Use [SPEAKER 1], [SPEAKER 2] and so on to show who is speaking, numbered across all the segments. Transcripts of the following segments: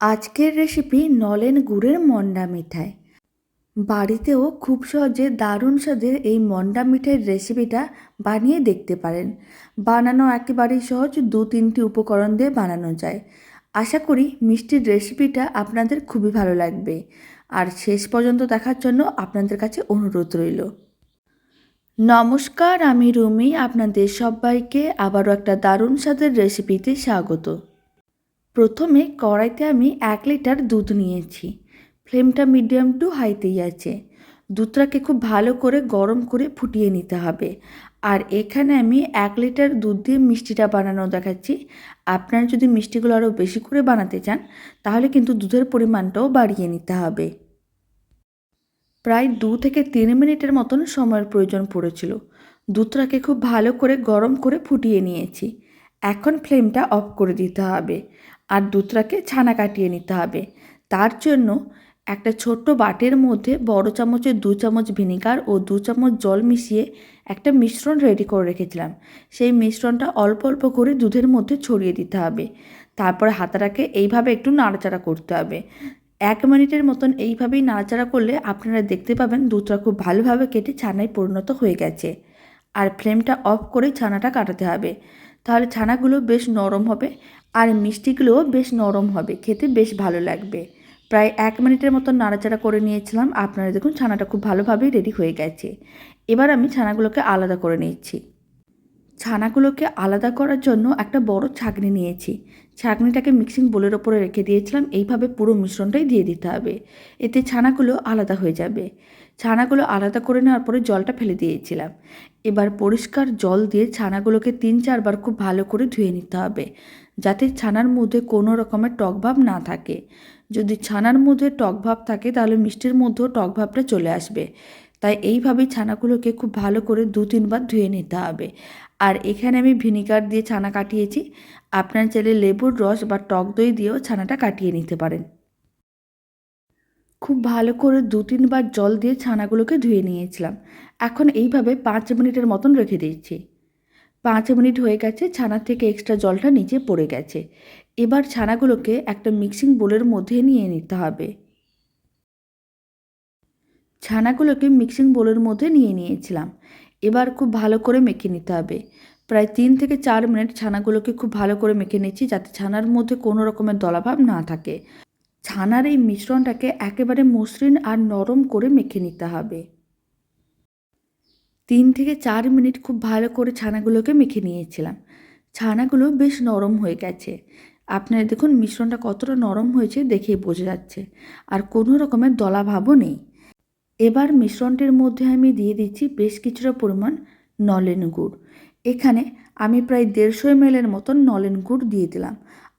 [SPEAKER 1] আজকের রেসিপি নলেন গুড়ের মন্ডা মিঠাই। বাড়িতেও খুব সহজে দারুণ স্বাদের এই মন্ডা মিঠাইয়ের রেসিপিটা বানিয়ে দেখতে পারেন। বানানো একেবারেই সহজ দু তিনটি উপকরণ দিয়ে বানানো যায়। আশা করি মিষ্টির রেসিপিটা আপনাদের খুবই ভালো লাগবে। আর শেষ পর্যন্ত দেখার জন্য আপনাদের কাছে অনুরোধ রইল। নমস্কার, আমি রুমি। আপনাদের সবাইকে আবারও একটা দারুণ স্বাদের রেসিপিতে স্বাগত। প্রথমে কড়াইতে আমি এক লিটার দুধ নিয়েছি। ফ্লেমটা মিডিয়াম টু হাইতেই আছে। দুধটাকে খুব ভালো করে গরম করে ফুটিয়ে নিতে হবে। আর এখানে আমি এক লিটার দুধ দিয়ে মিষ্টিটা বানানো দেখাচ্ছি। আপনারা যদি মিষ্টিগুলো আরও বেশি করে বানাতে চান, তাহলে কিন্তু দুধের পরিমাণটাও বাড়িয়ে নিতে হবে। প্রায় দু থেকে তিন মিনিটের মতন সময়ের প্রয়োজন পড়েছিল। দুধটাকে খুব ভালো করে গরম করে ফুটিয়ে নিয়েছি। এখন ফ্লেমটা অফ করে দিতে হবে। আর দুধটাকে ছানা কাটিয়ে নিতে হবে। তার জন্য একটা ছোট্ট বাটির মধ্যে বড় চামচের দু চামচ ভিনিগার ও দু চামচ জল মিশিয়ে একটা মিশ্রণ রেডি করে রেখেছিলাম। সেই মিশ্রণটা অল্প অল্প করে দুধের মধ্যে ছড়িয়ে দিতে হবে। তারপরে হাতাটাকে এইভাবে একটু নাড়াচাড়া করতে হবে। এক মিনিটের মতন এইভাবেই নাড়াচাড়া করলে আপনারা দেখতে পাবেন দুধটা খুব ভালোভাবে কেটে ছানায় পরিণত হয়ে গেছে। আর ফ্লেমটা অফ করে ছানাটা কাটাতে হবে। তাহলে ছানাগুলো বেশ নরম হবে আর মিষ্টিগুলো বেশ নরম হবে, খেতে বেশ ভালো লাগবে। প্রায় এক মিনিটের মতো নাড়াচাড়া করে নিয়েছিলাম। আপনারা দেখুন ছানাটা খুব ভালোভাবেই রেডি হয়ে গেছে। এবার আমি ছানাগুলোকে আলাদা করে নিচ্ছি। ছানাগুলোকে আলাদা করার জন্য একটা বড় ছাঁকনি নিয়েছি। ছাঁকনিটাকে মিক্সিং বোলের ওপরে রেখে দিয়েছিলাম, এইভাবে পুরো মিশ্রণটাই দিয়ে দিতে হবে। এতে ছানাগুলো আলাদা হয়ে যাবে। ছানাগুলো আলাদা করে নেওয়ার পরে জলটা ফেলে দিয়েছিলাম। এবার পরিষ্কার জল দিয়ে ছানাগুলোকে তিন চারবার খুব ভালো করে ধুয়ে নিতে হবে, যাতে ছানার মধ্যে কোনো রকমের টকভাব না থাকে। যদি ছানার মধ্যে টকভাব থাকে, তাহলে মিষ্টির মধ্যেও টকভাবটা চলে আসবে। তাই এইভাবেই ছানাগুলোকে খুব ভালো করে দু তিনবার ধুয়ে নিতে হবে। আর এখানে আমি ভিনিগার দিয়ে ছানা কাটিয়েছি। আপনার চাইলে লেবুর রস বা টক দই দিয়েও ছানাটা কাটিয়ে নিতে পারেন। খুব ভালো করে দু তিনবার জল দিয়ে ছানাগুলোকে ধুয়ে নিয়েছিলাম। এখন এইভাবে পাঁচ মিনিটের মতন রেখে দিয়েছি পাঁচ মিনিট হয়ে গেছে ছানা থেকে এক্সট্রা জলটা নিচে পড়ে গেছে। এবার ছানাগুলোকে একটা মিক্সিং বোলের মধ্যে নিয়ে নিতে হবে। ছানাগুলোকে মিক্সিং বোলের মধ্যে নিয়ে নিয়েছিলাম। এবার খুব ভালো করে মেখে নিতে হবে। প্রায় তিন থেকে চার মিনিট ছানাগুলোকে খুব ভালো করে মেখে নিচ্ছি যাতে ছানার মধ্যে কোনো রকমের দলাভাব না থাকে। ছানার এই মিশ্রণটাকে একেবারে মসৃণ আর নরম করে মেখে নিতে হবে। তিন থেকে চার মিনিট খুব ভালো করে ছানাগুলোকে মেখে নিয়েছিলাম। ছানাগুলো বেশ নরম হয়ে গেছে। আপনারা দেখুন মিশ্রণটা কতটা নরম হয়েছে দেখেই বোঝা যাচ্ছে। আর কোনো রকমের দলাভাবও নেই। এবার মিশ্রণটির মধ্যে আমি দিয়ে দিচ্ছি বেশ কিছুটা পরিমাণ নলেন গুড়। এখানে আমি প্রায় দেড়শো এমএলের মতন নলেন গুড় দিয়ে দিলাম।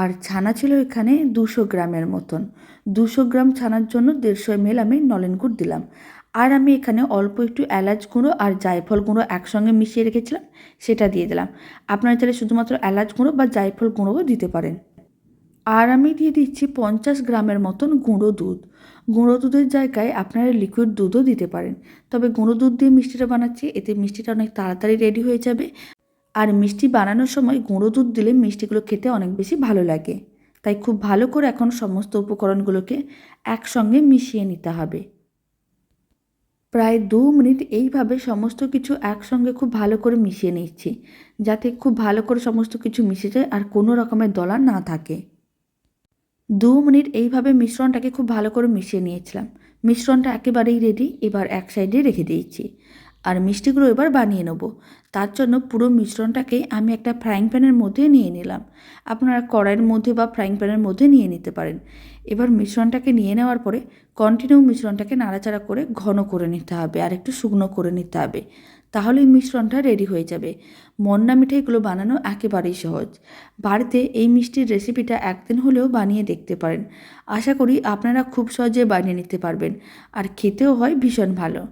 [SPEAKER 1] আর ছানা ছিল এখানে দুশো গ্রামের মতন। দুশো গ্রাম ছানার জন্য দেড়শো এমএল আমি নলেন গুড় দিলাম। আর আমি এখানে অল্প একটু এলাচ গুঁড়ো আর জায়ফল গুঁড়ো একসঙ্গে মিশিয়ে রেখেছিলাম, সেটা দিয়ে দিলাম। আপনারা চাইলে শুধুমাত্র এলাচ গুঁড়ো বা জায়ফল গুঁড়োও দিতে পারেন। আর আমি দিয়ে দিচ্ছি পঞ্চাশ গ্রামের মতন গুঁড়ো দুধ। গুঁড়ো দুধের জায়গায় আপনারা লিকুইড দুধও দিতে পারেন। তবে গুঁড়ো দুধ দিয়ে মিষ্টিটা বানাচ্ছি, এতে মিষ্টিটা অনেক তাড়াতাড়ি রেডি হয়ে যাবে। আর মিষ্টি বানানোর সময় গুঁড়ো দুধ দিলে মিষ্টিগুলো খেতে অনেক বেশি ভালো লাগে। তাই খুব ভালো করে এখন সমস্ত উপকরণগুলোকে একসঙ্গে মিশিয়ে নিতে হবে। প্রায় দু মিনিট এইভাবে সমস্ত কিছু একসঙ্গে খুব ভালো করে মিশিয়ে নিচ্ছি, যাতে খুব ভালো করে সমস্ত কিছু মিশে যায় আর কোনো রকমের দলা না থাকে। দু মিনিট এইভাবে মিশ্রণটাকে খুব ভালো করে মিশিয়ে নিয়েছিলাম। মিশ্রণটা একেবারেই রেডি এবার এক সাইডে রেখে দিয়েছি। আর মিষ্টিগুলো এবার বানিয়ে নেব। তার জন্য পুরো মিশ্রণটাকে আমি একটা ফ্রাইং প্যানের মধ্যে নিয়ে নিলাম। আপনারা কড়াইয়ের মধ্যে বা ফ্রাইং প্যানের মধ্যে নিয়ে নিতে পারেন। এবার মিশ্রণটাকে নিয়ে নেওয়ার পরে কন্টিনিউ মিশ্রণটাকে নাড়াচাড়া করে ঘন করে নিতে হবে আর একটু শুকনো করে নিতে হবে। তাহলে এই মিশ্রণটা রেডি হয়ে যাবে। মন্না মিঠাইগুলো বানানো একেবারেই সহজ। বাড়িতে এই মিষ্টির রেসিপিটা একদিন হলেও বানিয়ে দেখতে পারেন। আশা করি আপনারা খুব সহজে বানিয়ে নিতে পারবেন। আর খেতেও হয় ভীষণ ভালো।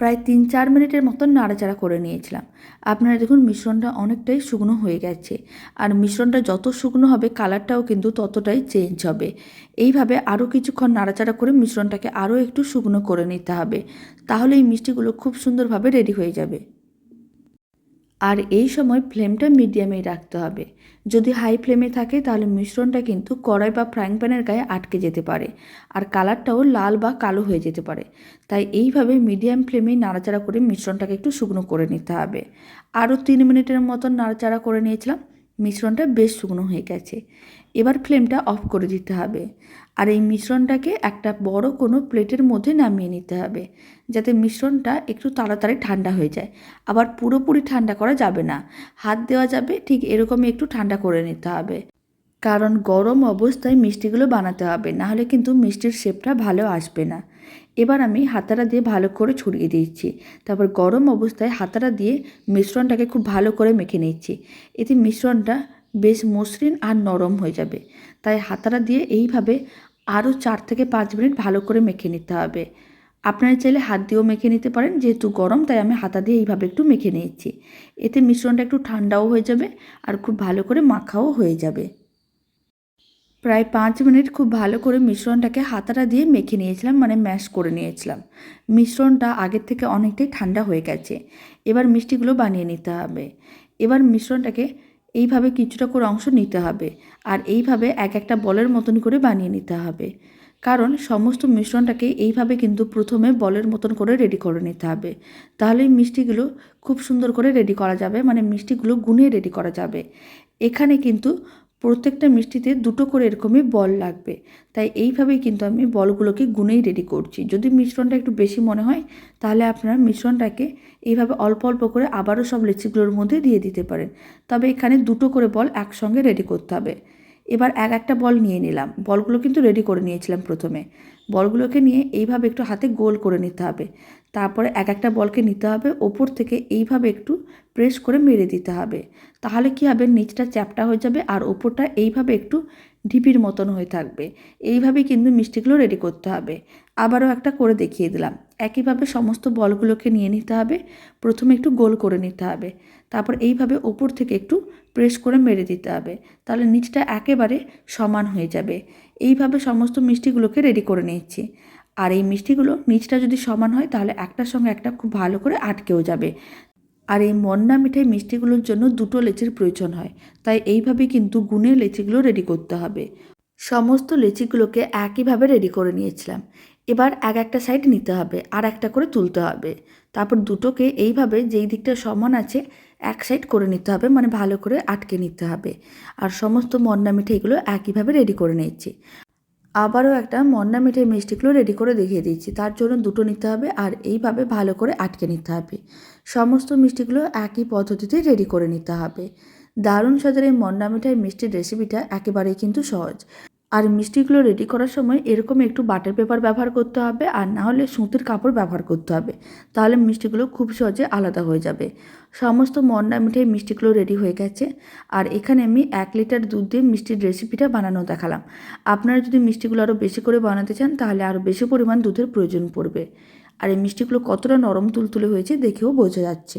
[SPEAKER 1] প্রায় তিন চার মিনিটের মতন নাড়াচাড়া করে নিয়েছিলাম। আপনারা দেখুন মিশ্রণটা অনেকটাই শুকনো হয়ে গেছে। আর মিশ্রণটা যত শুকনো হবে, কালারটাও কিন্তু ততটাই চেঞ্জ হবে। এইভাবে আরও কিছুক্ষণ নাড়াচাড়া করে মিশ্রণটাকে আরও একটু শুকনো করে নিতে হবে। তাহলে এই মিষ্টিগুলো খুব সুন্দরভাবে রেডি হয়ে যাবে। আর এই সময় ফ্লেমটা মিডিয়ামেই রাখতে হবে। যদি হাই ফ্লেমে থাকে, তাহলে মিশ্রণটা কিন্তু কড়াই বা ফ্রাইং প্যানের গায়ে আটকে যেতে পারে আর কালারটাও লাল বা কালো হয়ে যেতে পারে। তাই এইভাবে মিডিয়াম ফ্লেমে নাড়াচাড়া করে মিশ্রণটাকে একটু শুকনো করে নিতে হবে। আরও তিন মিনিটের মতন নাড়াচাড়া করে নিয়েছিলাম, মিশ্রণটা বেশ শুকনো হয়ে গেছে। এবার ফ্লেমটা অফ করে দিতে হবে। আর এই মিশ্রণটাকে একটা বড় কোনো প্লেটের মধ্যে নামিয়ে নিতে হবে, যাতে মিশ্রণটা একটু তাড়াতাড়ি ঠান্ডা হয়ে যায়। আবার পুরোপুরি ঠান্ডা করা যাবে না, হাত দেওয়া যাবে, ঠিক এরকমই একটু ঠান্ডা করে নিতে হবে। কারণ গরম অবস্থায় মিষ্টিগুলো বানাতে হবে নাহলে কিন্তু মিষ্টির শেপটা ভালো আসবে না। এবার আমি হাতাটা দিয়ে ভালো করে ছড়িয়ে দিচ্ছি। তারপর গরম অবস্থায় হাতাটা দিয়ে মিশ্রণটাকে খুব ভালো করে মেখে নিচ্ছি। এতে মিশ্রণটা বেশ মসৃণ আর নরম হয়ে যাবে। তাই হাতাটা দিয়ে এইভাবে আরও চার থেকে পাঁচ মিনিট ভালো করে মেখে নিতে হবে। আপনারা চাইলে হাত দিয়েও মেখে নিতে পারেন, যেহেতু গরম, তাই আমি হাতা দিয়ে এইভাবে একটু মেখে নিয়েছি। এতে মিশ্রণটা একটু ঠান্ডাও হয়ে যাবে আর খুব ভালো করে মাখাও হয়ে যাবে। প্রায় পাঁচ মিনিট খুব ভালো করে মিশ্রণটাকে হাতাটা দিয়ে মেখে নিয়েছিলাম মানে ম্যাশ করে নিয়েছিলাম। মিশ্রণটা আগের থেকে অনেকটাই ঠান্ডা হয়ে গেছে। এবার মিষ্টিগুলো বানিয়ে নিতে হবে। এবার মিশ্রণটাকে এইভাবে কিছুটা করে অংশ নিতে হবে আর এইভাবে এক একটা বলের মতন করে বানিয়ে নিতে হবে। কারণ সমস্ত মিশ্রণটাকে এইভাবে কিন্তু প্রথমে বলের মতন করে রেডি করে নিতে হবে। তাহলে মিষ্টিগুলো খুব সুন্দর করে রেডি করা যাবে মানে মিষ্টিগুলো গুনে রেডি করা যাবে। এখানে কিন্তু প্রত্যেকটা মিষ্টিতে দুটো করে এরকমই বল লাগবে। তাই এইভাবেই কিন্তু আমি বলগুলোকে গুনেই রেডি করছি। যদি মিশ্রণটা একটু বেশি মনে হয়, তাহলে আপনারা মিশ্রণটাকে এইভাবে অল্প অল্প করে আবারও সব লিচিগুলোর মধ্যে দিয়ে দিতে পারেন। তবে এখানে দুটো করে বল একসঙ্গে রেডি করতে হবে। এবার এক একটা বল নিয়ে নিলাম। বলগুলো কিন্তু রেডি করে নিয়েছিলাম প্রথমে। বলগুলোকে নিয়ে এইভাবে একটু হাতে গোল করে নিতে হবে। তারপরে এক একটা বলকে নিতে হবে। ওপর থেকে এইভাবে একটু প্রেস করে মেরে দিতে হবে। তাহলে কী হবে? নিচটা চ্যাপটা হয়ে যাবে আর ওপরটা এইভাবে একটু ঢিপির মতন হয়ে থাকবে। এইভাবেই কিন্তু মিষ্টিগুলো রেডি করতে হবে। আবারও একটা করে দেখিয়ে দিলাম। একইভাবে সমস্ত বলগুলোকে নিয়ে নিতে হবে। প্রথমে একটু গোল করে নিতে হবে। তারপর এইভাবে ওপর থেকে একটু প্রেস করে মেরে দিতে হবে। তাহলে নিচটা একেবারে সমান হয়ে যাবে। এইভাবে সমস্ত মিষ্টিগুলোকে রেডি করে নিচ্ছি আর এই মিষ্টিগুলো নিচটা যদি সমান হয়, তাহলে একটার সঙ্গে একটা খুব ভালো করে আটকেও যাবে। আর এই মন্না মিঠাই মিষ্টিগুলোর জন্য দুটো লেচির প্রয়োজন হয়। তাই এইভাবে কিন্তু গুনে লেচিগুলো রেডি করতে হবে। সমস্ত লেচিগুলোকে একইভাবে রেডি করে নিয়েছিলাম। এবার এক একটা সাইড নিতে হবে, আর একটা করে তুলতে হবে। তারপর দুটোকে এইভাবে যেই দিকটা সমান আছে, এক সাইড করে নিতে হবে মানে ভালো করে আটকে নিতে হবে। আর সমস্ত মন্না মিঠাইগুলো একইভাবে রেডি করে নিয়েছি। আবারও একটা মন্না মিঠাই মিষ্টিগুলো রেডি করে দেখিয়ে দিচ্ছি। তার জন্য দুটো নিতে হবে আর এইভাবে ভালো করে আটকে নিতে হবে। সমস্ত মিষ্টিগুলো একই পদ্ধতিতে রেডি করে নিতে হবে। দারুণ স্বাদের এই মন্না মিঠাই মিষ্টির রেসিপিটা একেবারেই কিন্তু সহজ। আর মিষ্টিগুলো রেডি করার সময় এরকম একটু বাটার পেপার ব্যবহার করতে হবে আর না হলে সুতির কাপড় ব্যবহার করতে হবে। তাহলে মিষ্টিগুলো খুব সহজে আলাদা হয়ে যাবে। সমস্ত মন্ডা মিঠাই মিষ্টিগুলো রেডি হয়ে গেছে। আর এখানে আমি এক লিটার দুধ দিয়ে মিষ্টির রেসিপিটা বানানো দেখালাম। আপনারা যদি মিষ্টিগুলো আরও বেশি করে বানাতে চান, তাহলে আরও বেশি পরিমাণ দুধের প্রয়োজন পড়বে। আর এই মিষ্টিগুলো কতটা নরম তুলতুলে হয়েছে দেখেও বোঝা যাচ্ছে।